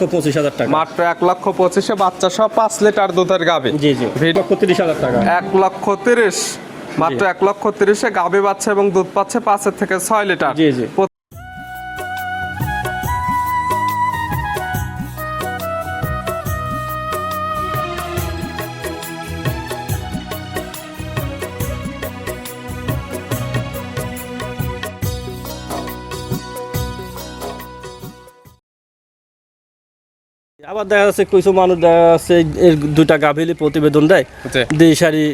লক্ষ পঁচিশ হাজার টাকা। মাত্র এক লক্ষ পঁচিশে বাচ্চা সহ পাঁচ লিটার দুধের গাবে জি জি। লক্ষ তিরিশ হাজার টাকা। এক লক্ষ তিরিশ। মাত্র এক লক্ষ তিরিশে গাবি বাচ্চা এবং দুধ পাচ্ছে পাঁচের থেকে ছয় লিটার। জি, জি। আবার দেখা যাচ্ছে কিছু মানুষ দেখা যাচ্ছে এর দুইটা গাভিলি প্রতিবেদন দেয়। দুই সারি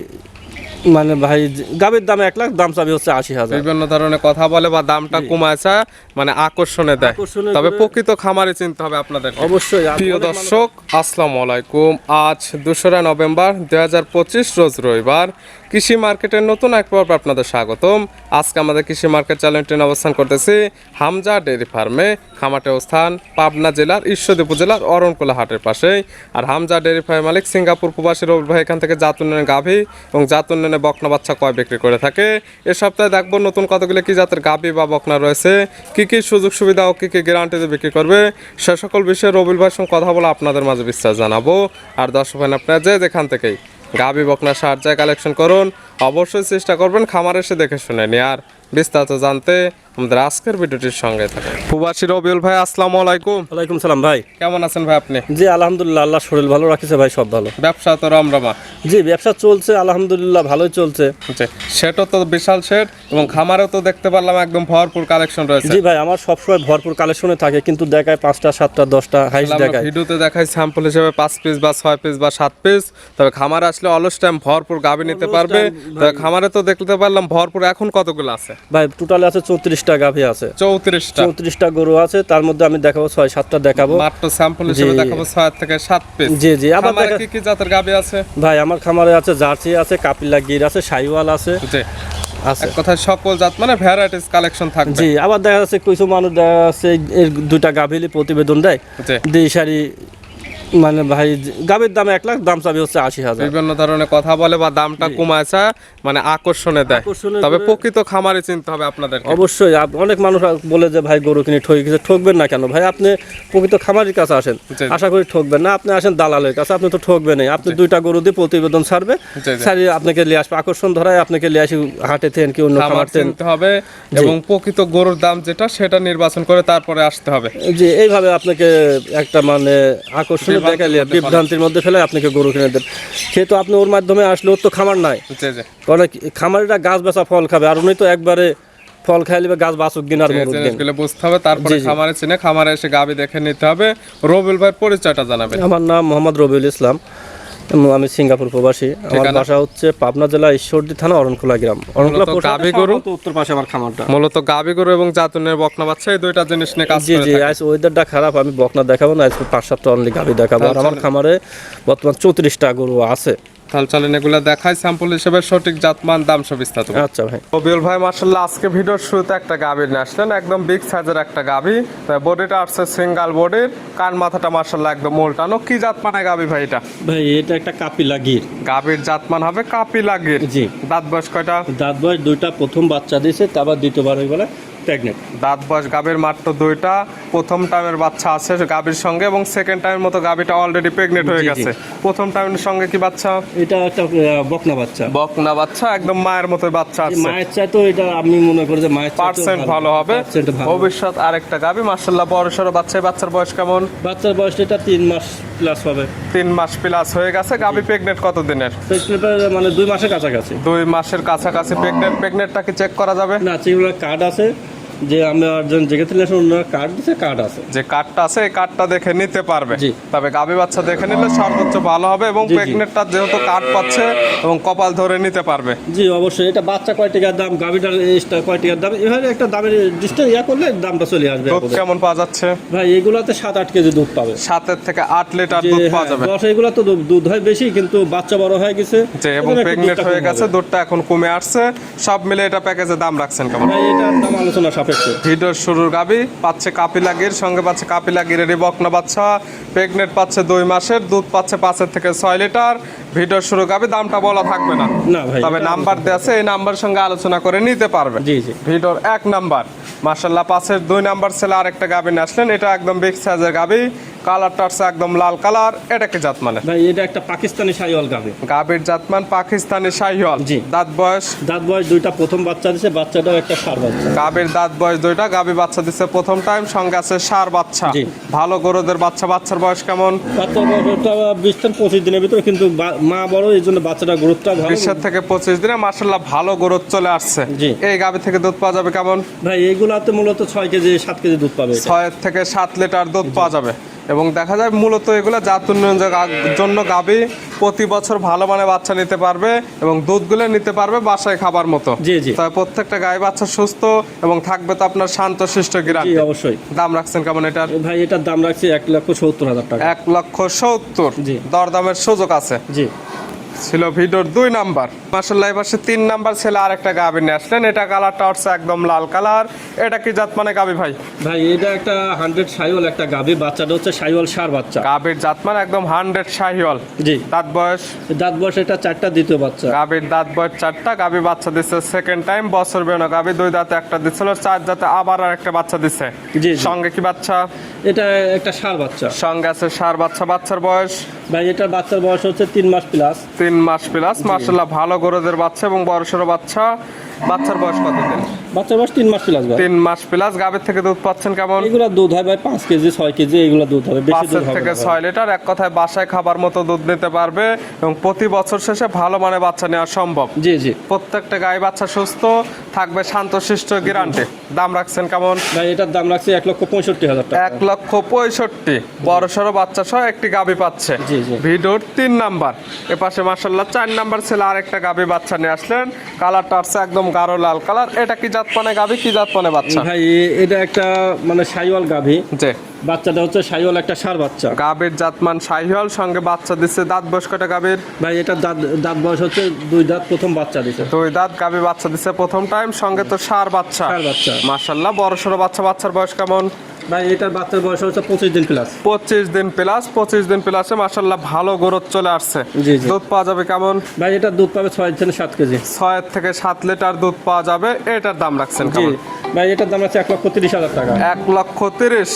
মানে ভাই গাভীর দাম এক লাখ দাম চাবি হচ্ছে আশি হাজার। বিভিন্ন ধরনের কথা বলে বা দামটা কমাইছে মানে আকর্ষণে দেয়। তবে প্রকৃত খামারে চিনতে হবে আপনাদের। অবশ্যই প্রিয় দর্শক আসসালামু আলাইকুম। আজ দোসরা নভেম্বর দুই হাজার পঁচিশ রোজ রবিবার। কৃষি মার্কেটের নতুন এক পর্ব আপনাদের স্বাগতম। আজকে আমাদের কৃষি মার্কেট চ্যানেলটি অবস্থান করতেছি হামজা ডেয়ারি ফার্মে, খামাটে অবস্থান, পাবনা জেলার, ঈশ্বরদী উপজেলার, অরণকুলা হাটের পাশেই। আর হামজা ডেয়ারি ফার্ম মালিক সিঙ্গাপুর প্রবাসী রবি ভাই এখান থেকে জাত উন্নয়নের গাভী এবং জাত উন্নয়নে বকনা বাচ্চা কয় বিক্রি করে থাকে। এ সপ্তাহে দেখব নতুন কতগুলো কি জাতের গাভী বা বকনা রয়েছে, কি কি সুযোগ সুবিধা ও কী কি গ্যারান্টিতে বিক্রি করবে, সে সকল বিষয়ে রবিল ভাইয়ের সঙ্গে কথা বলে আপনাদের মাঝে বিশ্বাস জানাব। আর দর্শক ভাই, আপনারা যে যেখান থেকেই গাভী বকনা সাহায্যে কালেকশন করুন অবশ্যই চেষ্টা করবেন খামার এসে দেখে শুনে নিয়ে আর বিস্তারিত জানতে আমাদের আজকের ভিডিওটির সঙ্গে থাকে প্রবাসী রবিউল ভাই আসসালামু আলাইকুম। ওয়ালাইকুম সালাম ভাই। কেমন আছেন ভাই আপনি? জি আলহামদুলিল্লাহ আল্লাহ শরীর ভালো রাখিছে ভাই সব ভালো। ব্যবসা তো রমরমা। জি ব্যবসা চলছে আলহামদুলিল্লাহ ভালোই চলছে। সেটা তো বিশাল শেড এবং খামারেও তো দেখতে পারলাম একদম ভরপুর কালেকশন রয়েছে। জি ভাই আমার সবসময় ভরপুর কালেকশনে থাকে কিন্তু দেখায় পাঁচটা সাতটা দশটা হাইস দেখায়। ভিডিওতে দেখাই স্যাম্পল হিসেবে পাঁচ পিস বা ছয় পিস বা সাত পিস তবে খামারে আসলে অলস টাইম ভরপুর গাবি নিতে পারবে। তবে খামারে তো দেখতে পারলাম ভরপুর এখন কতগুলো আছে? ভাই টোটালে আছে চৌত্রিশটা গাভী আছে। চৌত্রিশটা। চৌত্রিশটা গরু আছে তার মধ্যে আমি দেখাবো ছয় সাতটা দেখাবো। মাত্র স্যাম্পল হিসেবে দেখাবো ছয় থেকে সাত পিস জি জি। আবার কি কি জাতের আছে? ভাই আমার খামারে আছে জার্সি আছে কাপিলা গির আছে সাইওয়াল আছে। এক সকল জাত মানে ভ্যারাইটিস কালেকশন থাকবে। জি আবার দেখা যাচ্ছে কিছু মানুষ দেখা যাচ্ছে দুইটা গাভিলি প্রতিবেদন দেয়। সারি মানে ভাই গাভীর দাম এক লাখ দাম চাবি হচ্ছে আশি হাজার। বিভিন্ন ধরনের কথা বলে বা দামটা কমাইছে মানে আকর্ষণে দেয়। তবে প্রকৃত খামারে চিনতে হবে আপনাদের অবশ্যই অনেক মানুষ বলে যে ভাই গরু কিনে ঠকে গেছে ঠকবেন না কেন? ভাই আপনি প্রকৃত খামারের কাছে আসেন। আশা করি ঠকবেন না। আপনি আসেন দালালের কাছে আপনি তো ঠকবেন আপনি দুইটা গরু দিয়ে প্রতিবেদন ছাড়বে। ছাড়িয়ে আপনাকে নিয়ে আসবে। আকর্ষণ ধরায় আপনাকে নিয়ে আসি হাটে থেন কি অন্য খামার থেন। চিনতে হবে এবং প্রকৃত গরুর দাম যেটা সেটা নির্বাচন করে তারপরে আসতে হবে। জি এইভাবে আপনাকে একটা মানে আকর্ষণ দেখালে মধ্যে বিভ্রান্তির মধ্যে ফেলে আপনাকে গরু কিনে দেন? সেহেতু আপনি ওর মাধ্যমে আসলে ওর তো খামার নাই। কারণ খামারিরা গাছ বেচা ফল খাবে? আর উনি তো একবারে ফল খাইলে গাছ বাঁচুক দিন আর মরুক দিন। বুঝতে হবে তারপরে। খামারে চিনে খামারে এসে গাবি দেখে নিতে হবে। রবিউল ভাই পরিচয়টা জানাবেন। আমার নাম মোহাম্মদ রবিউল ইসলাম। আমি সিঙ্গাপুর প্রবাসী। আমার? বাসা হচ্ছে পাবনা জেলা ঈশ্বরদী থানা অরণকুলা গ্রাম। অরণকুলা মূলত গাভী গরু? উত্তর পাশে আমার খামারটা। মূলত গাবি গরু এবং জাতুনের বকনা বাচ্চা এই দুইটা জিনিস নিয়ে কাজ জি জি আজ ওয়েদারটা খারাপ আমি বকনা দেখাবো না আজকে পাঁচ সাতটা অনলি গাবি দেখাবো। আর আমার খামারে বর্তমান চৌত্রিশটা গরু আছে। তাহলে চলেন এগুলো দেখায় স্যাম্পল হিসেবে সঠিক জাতমান দাম সব বিস্তারিত আচ্ছা ভাই। রবিউল ভাই আজকে ভিডিওর শুরুতে একটা গাভি নিয়ে আসলেন একদম বিগ সাইজের একটা বডিটা আসছে সিঙ্গাল বডির কান মাথাটা একদম মোলটানো কি জাতমানে ভাই এটা? ভাই এটা একটা কাপিলা গির। গাভীর জাতমান হবে কাপি লাগির জি। দাঁত বয়স কয়টা? দাঁত বয়স দুইটা প্রথম বাচ্চা দিয়েছে তারপর দ্বিতীয়বার হয়ে গেলে প্রেগনেন্ট দাঁত বয়স গাভীর মাত্র দুইটা। প্রথম টাইমের বাচ্চা আছে গাভীর সঙ্গে এবং সেকেন্ড টাইমের মতো গাভীটা অলরেডি প্রেগনেন্ট হয়ে। গেছে। প্রথম টাইমের সঙ্গে কি বাচ্চা? এটা একটা বকনা বাচ্চা। বকনা বাচ্চা একদম মায়ের মতো বাচ্চা আছে। মায়ের চাইতো এটা আমি মনে করি যে মায়ের পার্সেন্ট ভালো হবে। ভবিষ্যৎ আরেকটা গাভী। মার্শাল্লাহ বড় সড়ো বাচ্চা বাচ্চার বয়স কেমন? বাচ্চার বয়স এটা তিন মাস প্লাস হবে। তিন মাস প্লাস হয়ে গেছে। গাভী প্রেগনেন্ট কত দিনের মানে দুই মাসের কাছাকাছি। দুই মাসের কাছাকাছি প্রেগনেন্ট প্রেগনেন্টটা কি চেক করা যাবে? না সেগুলো কার্ড আছে। যে আমি একজন জেগে থেকে কার্ড দিচ্ছে কার্ড আছে। যে কার্ডটা আছে এই কার্ডটা দেখে নিতে পারবে। তবে গাভী বাচ্চা দেখে নিলে সর্বোচ্চ ভালো হবে এবং। প্রেগনেন্টটা যেহেতু কার্ড পাচ্ছে এবং কপাল ধরে নিতে পারবে। জি অবশ্যই। এটা বাচ্চা কয় টাকার দাম? এক্সট্রা কয় টাকার দাম? এভাবে একটা দামের ডিস্টেন্স ইয়া করলে দামটা চলে আসবে দুধ কেমন পাওয়া যাচ্ছে? ভাই এগুলাতে সাত আট কেজি দুধ পাবে। সাতের থেকে আট লিটার দুধ পাওয়া হ্যাঁ, যাবে দশ এগুলো তো দুধ হয় বেশি কিন্তু বাচ্চা বড় হয়ে গেছে। এবং প্রেগনেন্ট হয়ে গেছে দুধটা এখন কমে আসছে। সব মিলে এটা প্যাকেজে দাম রাখছেন কেমন? এটার দাম আলোচনা সাপেক্ষে ভিডিওর শুরুর গাবি পাচ্ছে কাপিলা গির সঙ্গে পাচ্ছে কাপিলা গিরের বকনা বাচ্চা। প্রেগনেন্ট পাচ্ছে দুই মাসের দুধ পাচ্ছে পাঁচের থেকে ছয় লিটার। ভিডিওর শুরু গাবি দামটা বলা থাকবে না। না তবে নাম্বার দেওয়া আছে এই নাম্বার সঙ্গে আলোচনা করে নিতে পারবে। জি জি। ভিডিওর এক নাম্বার। মার্শাল্লাহ পাশের দুই নাম্বার ছেলে আরেকটা গাবি নিয়ে আসলেন। এটা একদম বিগ সাইজের গাবি। কালারটা আছে একদম লাল কালার এটা কি জাত মানে? ভাই এটা একটা পাকিস্তানি শাহিওয়াল গাভি। গাভীর জাতমান পাকিস্তানি শাহিওয়াল। জি। দাঁত বয়স? দাঁত বয়স দুইটা প্রথম বাচ্চা দিছে বাচ্চাটাও একটা সার বাচ্চা। গাভীর দাঁত বয়স দুইটা গাভী বাচ্চা দিচ্ছে প্রথম টাইম সঙ্গে আছে সার বাচ্চা। জি। ভালো গরুদের বাচ্চা বাচ্চার বয়স কেমন? বাচ্চার বয়সটা বিশ থেকে পঁচিশ দিনের ভিতরে কিন্তু মা বড় এই জন্য বাচ্চাটা গ্রোথটা ভালো। বিশের থেকে পঁচিশ দিনে মার্শাল্লাহ ভালো গরুত চলে আসছে। জি। এই গাভী থেকে দুধ পাওয়া যাবে কেমন? ভাই এইগুলাতে মূলত ছয় কেজি সাত কেজি দুধ পাবে। ছয় থেকে সাত লিটার দুধ পাওয়া যাবে। এবং দেখা যায় মূলত এগুলো জাত উন্নয়ন জন্য গাবি প্রতি বছর ভালো মানে বাচ্চা নিতে পারবে এবং দুধগুলো নিতে পারবে বাসায় খাবার মতো। জি, জি। তাই প্রত্যেকটা গায়ে বাচ্চা সুস্থ এবং থাকবে তো আপনার শান্ত শিষ্ট জি গ্রাম অবশ্যই। দাম রাখছেন কেমন এটার? ভাই এটার দাম রাখছি এক লক্ষ সত্তর হাজার টাকা। এক লক্ষ সত্তর। জি। দরদামের সুযোগ আছে। জি। ছিল ভিডিওর দুই নাম্বার। মাসাল্লাহ এবার সে তিন নাম্বার ছেলে আরেকটা গাভী নিয়ে আসলেন। এটা কালারটা হচ্ছে একদম লাল কালার। এটা কি জাত মানে গাভী ভাই? ভাই এটা একটা হান্ড্রেড সাইওয়াল একটা গাভি বাচ্চাটা হচ্ছে সাইওয়াল সার বাচ্চা। গাভীর জাত মানে একদম হান্ড্রেড শাহিওয়াল। জি। দাঁত বয়স? দাঁত বয়স এটা চারটা দ্বিতীয় বাচ্চা। গাভীর দাঁত বয়স চারটা গাভী বাচ্চা দিচ্ছে সেকেন্ড টাইম বছর বেরোনো গাভী দুই দাঁতে একটা দিচ্ছিল চার দাঁতে আবার আর একটা বাচ্চা দিচ্ছে জি, জি। সঙ্গে কি বাচ্চা? এটা একটা সার বাচ্চা। সঙ্গে আছে সার বাচ্চা। বাচ্চার বয়স? ভাই এটা বাচ্চার বয়স হচ্ছে তিন মাস প্লাস তিন মাস প্লাস মার্শাল্লাহ ভালো গরুদের বাচ্চা এবং বড় সড়ো বাচ্চা। বাচ্চার বয়স কত দিন বাচ্চার বয়স তিন মাস প্লাস ভাই। তিন মাস প্লাস গাভীর থেকে দুধ পাচ্ছেন কেমন? এগুলা দুধ হয় ভাই পাঁচ কেজি ছয় কেজি এগুলো দুধ হবে বেশি দুধ থেকে ছয় লিটার এক কথায় বাসায় খাবার মতো দুধ নিতে পারবে এবং প্রতি বছর শেষে ভালো মানে বাচ্চা নেওয়া সম্ভব। জি জি। প্রত্যেকটা গায়ে বাচ্চা সুস্থ থাকবে শান্তশিষ্ট গ্যারান্টি দাম রাখছেন কেমন? ভাই এটার দাম রাখছি এক লক্ষ পঁয়ষট্টি হাজার টাকা। এক লক্ষ পঁয়ষট্টি। বড় সড়ো বাচ্চা সহ একটি গাবি পাচ্ছে। জি, জি। ভিডিওর তিন নাম্বার। এপাশে মাসাল্লাহ চার নাম্বার ছেলে আরেকটা গাবি বাচ্চা নিয়ে আসলেন। কালারটা হচ্ছে একদম গাঢ় লাল কালার এটা কি জাত পানে গাভী কি জাত পানে বাচ্চা? ভাই এটা একটা মানে সাইওয়াল গাভী। জি। বাচ্চাটা হচ্ছে সাইওয়াল একটা সার বাচ্চা। গাভীর জাতমান শাইওয়াল সঙ্গে বাচ্চা দিচ্ছে দাঁত বয়স কটা গাভীর? ভাই এটা দাঁত দাঁত বয়স হচ্ছে দুই দাঁত প্রথম বাচ্চা দিছে। দুই দাঁত গাভী বাচ্চা দিচ্ছে প্রথম টাইম সঙ্গে তো সার বাচ্চা। সার বাচ্চা। মাশাআল্লাহ বড় সড়ো বাচ্চা বাচ্চার বয়স কেমন? ভাই এটার বাচ্চার বয়স হচ্ছে পঁচিশ দিন প্লাস পঁচিশ দিন প্লাস পঁচিশ দিন প্লাসে মাসাল্লাহ ভালো গ্রোথ চলে আসছে। দুধ পাওয়া যাবে কেমন? ভাই এটার দুধ পাবে ছয় থেকে সাত কেজি। ছয় থেকে সাত লিটার দুধ পাওয়া যাবে এটার দাম রাখছেন কেমন? ভাই এটার দাম আছে এক লক্ষ তিরিশ হাজার টাকা। এক লক্ষ তিরিশ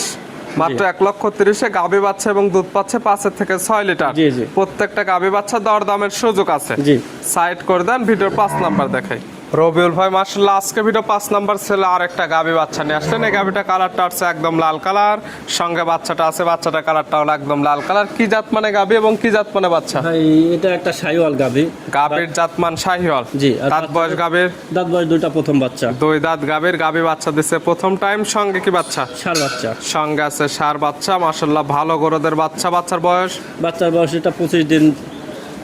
মাত্র এক লক্ষ তিরিশে গাভী বাচ্চা এবং দুধ পাচ্ছে পাঁচের থেকে ছয় লিটার। প্রত্যেকটা গাভী বাচ্চা দর দামের সুযোগ আছে। জি। সাইড করে দেন ভিডিওর পাঁচ নাম্বার দেখাই। রবিউল ভাই মার্শাল্লাহ আজকে ভিডিও পাঁচ নাম্বার ছেলে আর একটা গাভী বাচ্চা নিয়ে আসলেন। এই গাভীটা কালারটা আছে একদম লাল কালার সঙ্গে বাচ্চাটা আছে বাচ্চাটা কালারটা হলো একদম লাল কালার কি জাত মানে গাভী এবং কি জাত মানে বাচ্চা? ভাই এটা একটা সাইওয়াল গাভি। গাভীর জাতমান শাহিওয়াল। জি, দাঁত বয়স গাভীর? দাঁত বয়স দুইটা প্রথম বাচ্চা। দুই দাঁত গাভীর গাভী বাচ্চা দিচ্ছে প্রথম টাইম সঙ্গে কি বাচ্চা? সার বাচ্চা। সঙ্গে আছে সার বাচ্চা মাসাল্লাহ ভালো গরুদের বাচ্চা বাচ্চার বয়স? বাচ্চার বয়স এটা পঁচিশ দিন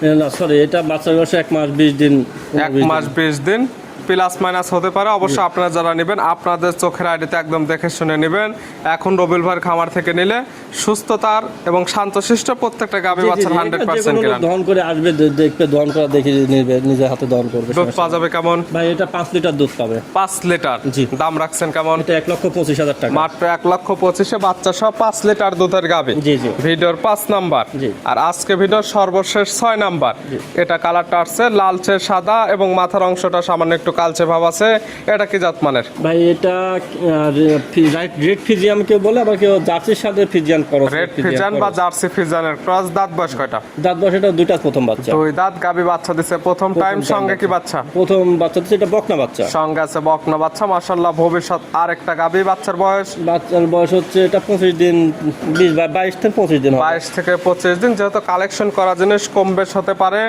না সরি এটা বাচ্চার বয়সে এক মাস বিশ দিন এক মাস বিশ দিন। প্লাস মাইনাস হতে পারে। অবশ্য আপনারা যারা নেবেন আপনাদের চোখের আইডিতে একদম দেখে শুনে নেবেন। এখন রবিল ভাইয়ের খামার থেকে নিলে সুস্থতার এবং শান্তশিষ্ট প্রত্যেকটা গাভী বাচ্চার হান্ড্রেড পার্সেন্ট দহন করে আসবে দেখবে দহন করা দেখে নেবে নিজের হাতে দহন করবে দুধ পাওয়া যাবে কেমন? ভাই এটা পাঁচ লিটার দুধ পাবে। পাঁচ লিটার। জি। দাম রাখছেন কেমন? এটা এক লক্ষ পঁচিশ হাজার টাকা। মাত্র এক লক্ষ পঁচিশে বাচ্চা সহ পাঁচ লিটার দুধের গাভী। জি, জি। ভিডিওর পাঁচ নাম্বার। জি। আর আজকে ভিডিওর সর্বশেষ ছয় নাম্বার। এটা কালারটা আসছে লালচে সাদা এবং মাথার অংশটা সামান্য একটু কালচে ভাব আছে এটা কি জাত মানের ভাই এটা রেড ফিজিয়াম কেউ বলে আবার কেউ জার্সির সাথে ফিজিয়ান করস রেড ফিজান বা জার্সি ফিজানের ক্রস দাঁত বয়স কয়টা? দাঁত বয়স এটা দুইটা প্রথম বাচ্চা। দুই দাঁত গাবি বাচ্চা দিছে প্রথম টাইম সঙ্গে কি বাচ্চা। প্রথম বাচ্চা হচ্ছে এটা বকনা বাচ্চা। সঙ্গে আছে বকনা বাচ্চা মাশাল্লাহ ভবিষ্যৎ আরেকটা গাবি বাচ্চার বয়স। বাচ্চার বয়স হচ্ছে এটা পঁচিশ দিন বিশ বা বাইশ থেকে পঁচিশ দিন হবে। বাইশ থেকে পঁচিশ দিন যেহেতু কালেকশন করা জিনিস কম বেশ হতে পারে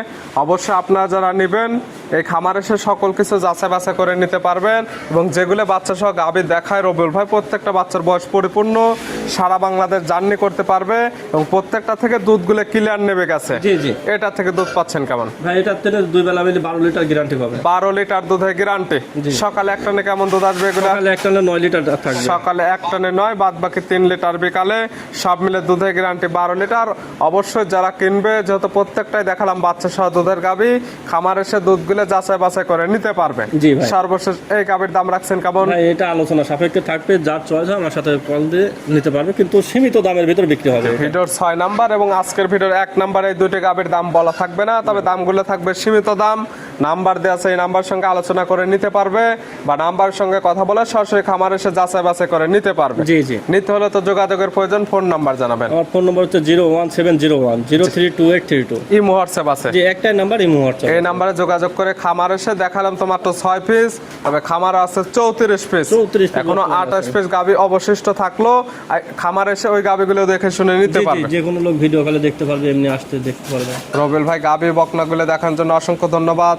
অবশ্যই আপনারা যারা নেবেন এই খামারে এসে সকল কিছু যাচাই বাছাই করে নিতে পারবেন এবং যেগুলো বাচ্চা সহ গাবি দেখায় রবিউল ভাই প্রত্যেকটা বাচ্চার বয়স পরিপূর্ণ সারা বাংলাদেশ জার্নি করতে পারবে এবং প্রত্যেকটা থেকে দুধগুলো ক্লিয়ার নেবে গেছে। জি জি। এটা থেকে দুধ পাচ্ছেন কেমন? ভাই এটার থেকে দুই বেলা মিলে বারো লিটার গ্যারান্টি পাবে বারো লিটার দুধের গ্যারান্টি। সকালে এক টানে কেমন দুধ আসবে এগুলো? সকালে একটা না নয় লিটার থাকবে। সকালে এক টানে নয় বাদ বাকি তিন লিটার বিকালে। সব মিলে দুধের গ্যারান্টি বারো লিটার। অবশ্যই যারা কিনবে যেহেতু প্রত্যেকটাই দেখালাম বাচ্চা সহ দুধের গাবি খামার এসে দুধগুলো যাচাই বাছাই করে নিতে পারবে। সর্বশেষ এই কাপের দাম রাখছেন কেমন? এটা আলোচনা সাপেক্ষে থাকবে যার চয়েস আমার সাথে কল দিয়ে নিতে পারবে কিন্তু সীমিত দামের ভিতর বিক্রি হবে। ভিডিওর ছয় নাম্বার এবং আজকের ভিডিওর এক নাম্বার এই দুইটি কাপের দাম বলা থাকবে না তবে দামগুলো থাকবে সীমিত দাম। নাম্বার দেওয়া আছে এই নাম্বার সঙ্গে আলোচনা করে নিতে পারবে বা নাম্বার সঙ্গে কথা বলে সরাসরি খামার এসে যাচাই বাছাই করে নিতে পারবে। জি জি। নিতে হলে তো যোগাযোগের প্রয়োজন ফোন নাম্বার জানাবেন। আমার ফোন নম্বর হচ্ছে zero one seven zero one zero three two eight three two. ই হোয়াটসঅ্যাপ আছে। জি একটাই নাম্বার এই মুহূর্তে এই নাম্বারে যোগাযোগ করে খামার এসে দেখালাম তো মাত্র ছয় পিস তবে খামার আছে চৌত্রিশ পিস। 34 piece এখনও আঠাশ। পিস গাবি অবশিষ্ট থাকল খামার এসে ওই গাবিগুলো দেখে শুনে নিতে পারবে। যে কোনো লোক ভিডিও কলে দেখতে পারবে এমনি আসতে দেখতে পারবে। রবিল ভাই গাবি বকনাগুলো দেখার জন্য অসংখ্য ধন্যবাদ।